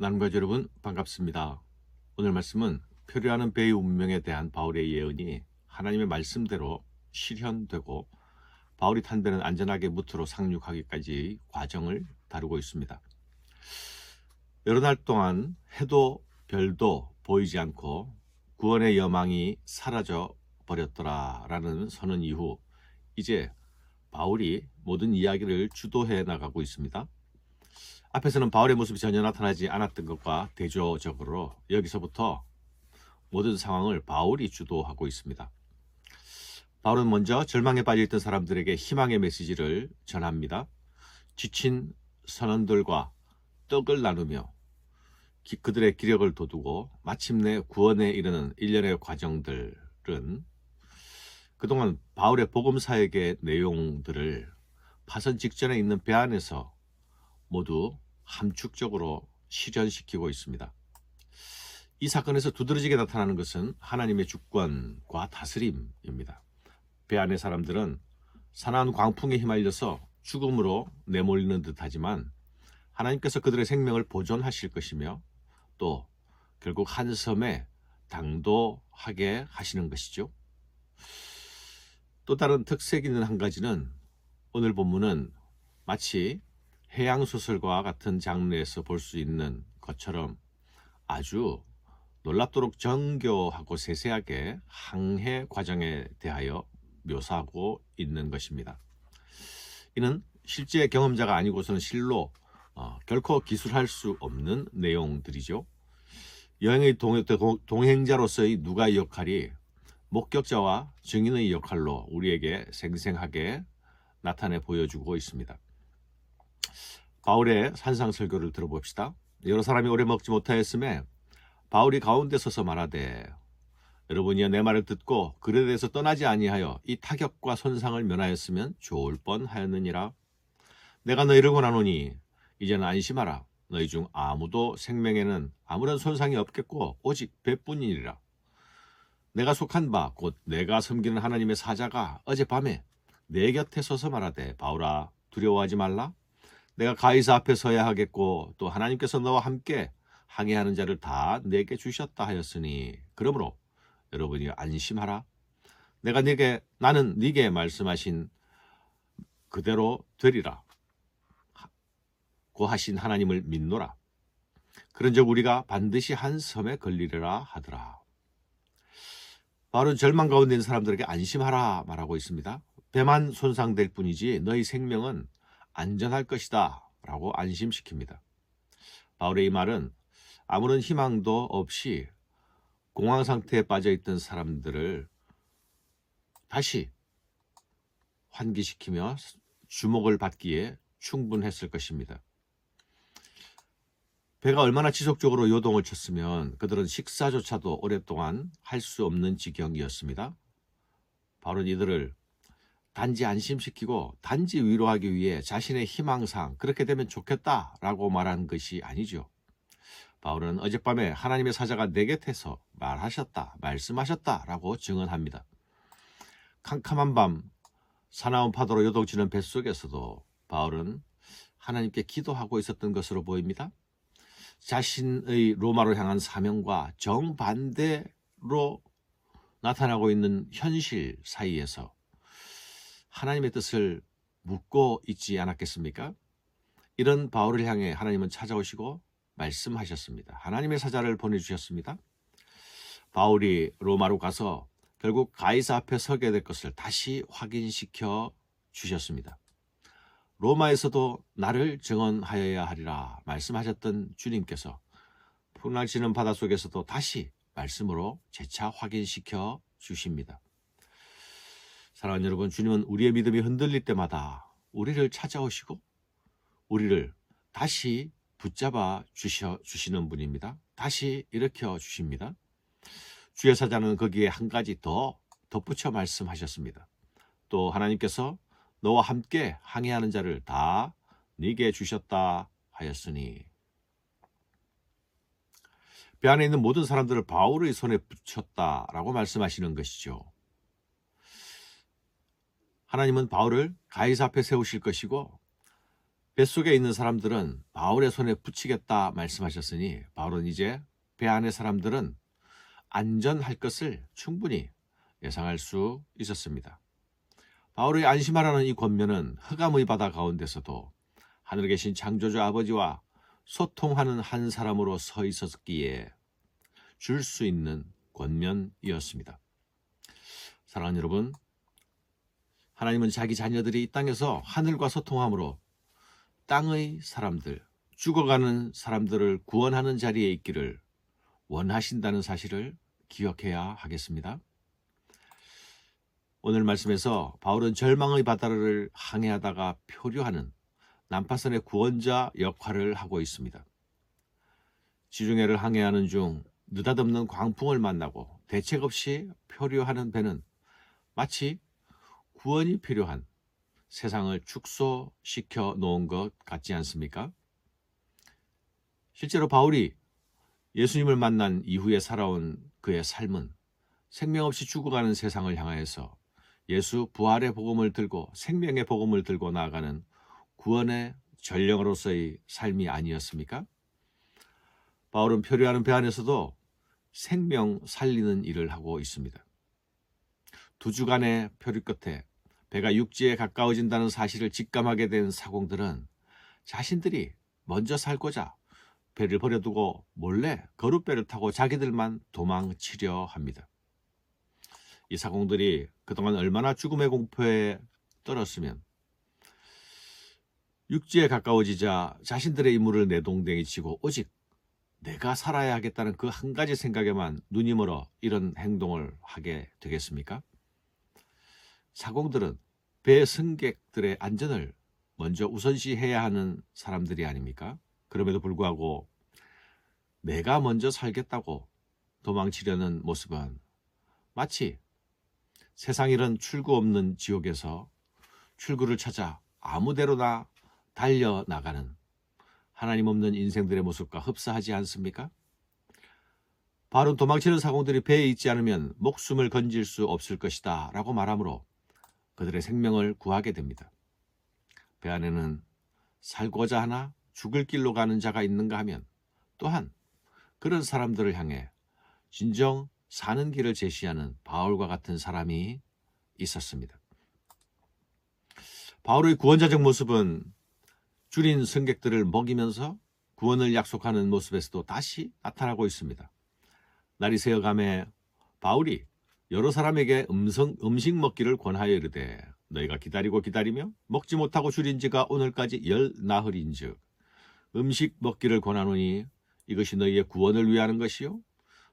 나눔가족 여러분 반갑습니다. 오늘 말씀은 표류하는 배의 운명에 대한 바울의 예언이 하나님의 말씀대로 실현되고 바울이 탄 배는 안전하게 무트로 상륙하기까지 과정을 다루고 있습니다. 여러 날 동안 해도 별도 보이지 않고 구원의 여망이 사라져 버렸더라라는 선언 이후 이제 바울이 모든 이야기를 주도해 나가고 있습니다. 앞에서는 바울의 모습이 전혀 나타나지 않았던 것과 대조적으로 여기서부터 모든 상황을 바울이 주도하고 있습니다. 바울은 먼저 절망에 빠져있던 사람들에게 희망의 메시지를 전합니다. 지친 선원들과 떡을 나누며 기- 그들의 기력을 돋우고 마침내 구원에 이르는 일련의 과정들은 그동안 바울의 복음 사역의 내용들을 파선 직전에 있는 배 안에서 모두 함축적으로 실현시키고 있습니다. 이 사건에서 두드러지게 나타나는 것은 하나님의 주권과 다스림입니다. 배 안의 사람들은 사나운 광풍에 휘말려서 죽음으로 내몰리는 듯하지만 하나님께서 그들의 생명을 보존하실 것이며 또 결국 한 섬에 당도하게 하시는 것이죠. 또 다른 특색 있는 한 가지는 오늘 본문은 마치 해양 소설과 같은 장르에서 볼 수 있는 것처럼 아주 놀랍도록 정교하고 세세하게 항해 과정에 대하여 묘사하고 있는 것입니다. 이는 실제 경험자가 아니고서는 실로 어, 결코 기술할 수 없는 내용들이죠. 여행의 동, 동행자로서의 누가의 역할이 목격자와 증인의 역할로 우리에게 생생하게 나타내 보여주고 있습니다. 바울의 산상 설교를 들어봅시다. 여러 사람이 오래 먹지 못하였음에 바울이 가운데 서서 말하되 여러분이여 내 말을 듣고 글에 대해서 떠나지 아니하여 이 타격과 손상을 면하였으면 좋을 뻔하였느니라. 내가 너희를 권하노니 이제는 안심하라. 너희 중 아무도 생명에는 아무런 손상이 없겠고 오직 배뿐이니라. 내가 속한 바 곧 내가 섬기는 하나님의 사자가 어젯밤에 내 곁에 서서 말하되 바울아 두려워하지 말라. 내가 가이사 앞에 서야 하겠고 또 하나님께서 너와 함께 항해하는 자를 다 내게 주셨다 하였으니 그러므로 여러분이 안심하라. 내가 네게 나는 네게 말씀하신 그대로 되리라. 고 하신 하나님을 믿노라. 그런즉 우리가 반드시 한 섬에 걸리리라 하더라. 바울은 절망 가운데 있는 사람들에게 안심하라 말하고 있습니다. 배만 손상될 뿐이지 너희 생명은 안전할 것이다 라고 안심시킵니다. 바울의 이 말은 아무런 희망도 없이 공황 상태에 빠져 있던 사람들을 다시 환기시키며 주목을 받기에 충분했을 것입니다. 배가 얼마나 지속적으로 요동을 쳤으면 그들은 식사조차도 오랫동안 할 수 없는 지경이었습니다. 바로 이들을 단지 안심시키고 단지 위로하기 위해 자신의 희망상 그렇게 되면 좋겠다라고 말한 것이 아니죠. 바울은 어젯밤에 하나님의 사자가 내 곁에서 말하셨다, 말씀하셨다라고 증언합니다. 캄캄한 밤 사나운 파도로 요동치는 뱃속에서도 바울은 하나님께 기도하고 있었던 것으로 보입니다. 자신의 로마로 향한 사명과 정반대로 나타나고 있는 현실 사이에서 하나님의 뜻을 묻고 있지 않았겠습니까? 이런 바울을 향해 하나님은 찾아오시고 말씀하셨습니다. 하나님의 사자를 보내주셨습니다. 바울이 로마로 가서 결국 가이사 앞에 서게 될 것을 다시 확인시켜 주셨습니다. 로마에서도 나를 증언하여야 하리라 말씀하셨던 주님께서 풍랑치는 바닷속에서도 다시 말씀으로 재차 확인시켜 주십니다. 사랑하는 여러분, 주님은 우리의 믿음이 흔들릴 때마다 우리를 찾아오시고 우리를 다시 붙잡아 주셔, 주시는 분입니다. 다시 일으켜 주십니다. 주의 사자는 거기에 한 가지 더 덧붙여 말씀하셨습니다. 또 하나님께서 너와 함께 항해하는 자를 다 네게 주셨다 하였으니 배 안에 있는 모든 사람들을 바울의 손에 붙였다라고 말씀하시는 것이죠. 하나님은 바울을 가이사 앞에 세우실 것이고 뱃속에 있는 사람들은 바울의 손에 붙이겠다 말씀하셨으니 바울은 이제 배 안의 사람들은 안전할 것을 충분히 예상할 수 있었습니다. 바울의 안심하라는 이 권면은 흑암의 바다 가운데서도 하늘에 계신 창조주 아버지와 소통하는 한 사람으로 서 있었기에 줄 수 있는 권면이었습니다. 사랑하는 여러분, 하나님은 자기 자녀들이 이 땅에서 하늘과 소통함으로 땅의 사람들, 죽어가는 사람들을 구원하는 자리에 있기를 원하신다는 사실을 기억해야 하겠습니다. 오늘 말씀에서 바울은 절망의 바다를 항해하다가 표류하는 난파선의 구원자 역할을 하고 있습니다. 지중해를 항해하는 중 느닷없는 광풍을 만나고 대책 없이 표류하는 배는 마치 구원이 필요한 세상을 축소시켜 놓은 것 같지 않습니까? 실제로 바울이 예수님을 만난 이후에 살아온 그의 삶은 생명 없이 죽어가는 세상을 향하여서 예수 부활의 복음을 들고 생명의 복음을 들고 나아가는 구원의 전령으로서의 삶이 아니었습니까? 바울은 표류하는 배 안에서도 생명 살리는 일을 하고 있습니다. 두 주간의 표류 끝에 배가 육지에 가까워진다는 사실을 직감하게 된 사공들은 자신들이 먼저 살고자 배를 버려두고 몰래 거룻배를 타고 자기들만 도망치려 합니다. 이 사공들이 그동안 얼마나 죽음의 공포에 떨었으면 육지에 가까워지자 자신들의 임무를 내동댕이 치고 오직 내가 살아야 하겠다는 그 한 가지 생각에만 눈이 멀어 이런 행동을 하게 되겠습니까? 사공들은 배 승객들의 안전을 먼저 우선시해야 하는 사람들이 아닙니까? 그럼에도 불구하고 내가 먼저 살겠다고 도망치려는 모습은 마치 세상 이런 출구 없는 지옥에서 출구를 찾아 아무데로나 달려나가는 하나님 없는 인생들의 모습과 흡사하지 않습니까? 바로 도망치는 사공들이 배에 있지 않으면 목숨을 건질 수 없을 것이다 라고 말하므로 그들의 생명을 구하게 됩니다. 배 안에는 살고자 하나 죽을 길로 가는 자가 있는가 하면 또한 그런 사람들을 향해 진정 사는 길을 제시하는 바울과 같은 사람이 있었습니다. 바울의 구원자적 모습은 줄인 승객들을 먹이면서 구원을 약속하는 모습에서도 다시 나타나고 있습니다. 날이 새어감에 바울이 여러 사람에게 음성, 음식 먹기를 권하여 이르되 너희가 기다리고 기다리며 먹지 못하고 줄인 지가 오늘까지 열 나흘인즉 음식 먹기를 권하노니 이것이 너희의 구원을 위하는 것이요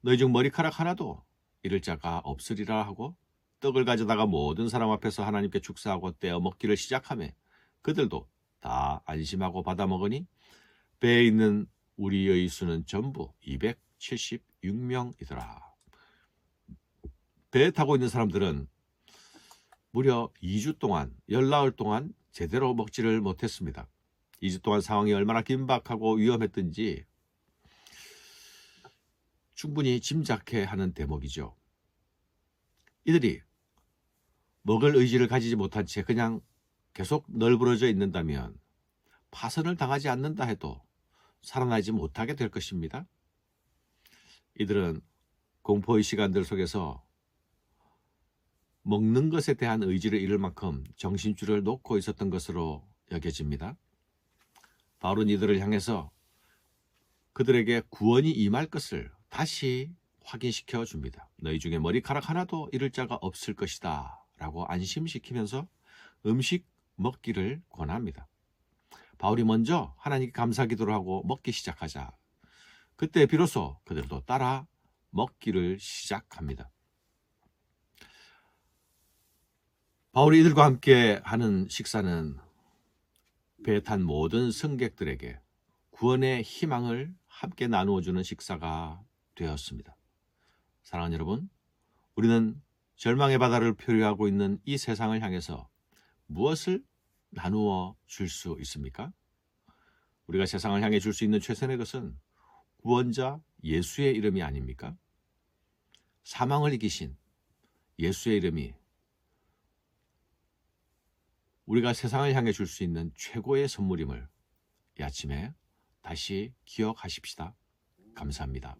너희 중 머리카락 하나도 잃을 자가 없으리라 하고 떡을 가져다가 모든 사람 앞에서 하나님께 축사하고 떼어 먹기를 시작하며 그들도 다 안심하고 받아 먹으니 배에 있는 우리의 수는 전부 276명이더라. 배에 타고 있는 사람들은 무려 2주 동안 열나흘 동안 제대로 먹지를 못했습니다. 2주 동안 상황이 얼마나 긴박하고 위험했던지 충분히 짐작해 하는 대목이죠. 이들이 먹을 의지를 가지지 못한 채 그냥 계속 널브러져 있는다면 파선을 당하지 않는다 해도 살아나지 못하게 될 것입니다. 이들은 공포의 시간들 속에서 먹는 것에 대한 의지를 잃을 만큼 정신줄을 놓고 있었던 것으로 여겨집니다. 바울은 이들을 향해서 그들에게 구원이 임할 것을 다시 확인시켜 줍니다. 너희 중에 머리카락 하나도 잃을 자가 없을 것이다. 라고 안심시키면서 음식 먹기를 권합니다. 바울이 먼저 하나님께 감사 기도를 하고 먹기 시작하자. 그때 비로소 그들도 따라 먹기를 시작합니다. 바울이 이들과 함께 하는 식사는 배에 탄 모든 승객들에게 구원의 희망을 함께 나누어 주는 식사가 되었습니다. 사랑하는 여러분, 우리는 절망의 바다를 표류하고 있는 이 세상을 향해서 무엇을 나누어 줄 수 있습니까? 우리가 세상을 향해 줄 수 있는 최선의 것은 구원자 예수의 이름이 아닙니까? 사망을 이기신 예수의 이름이 우리가 세상을 향해 줄 수 있는 최고의 선물임을 이 아침에 다시 기억하십시다. 감사합니다.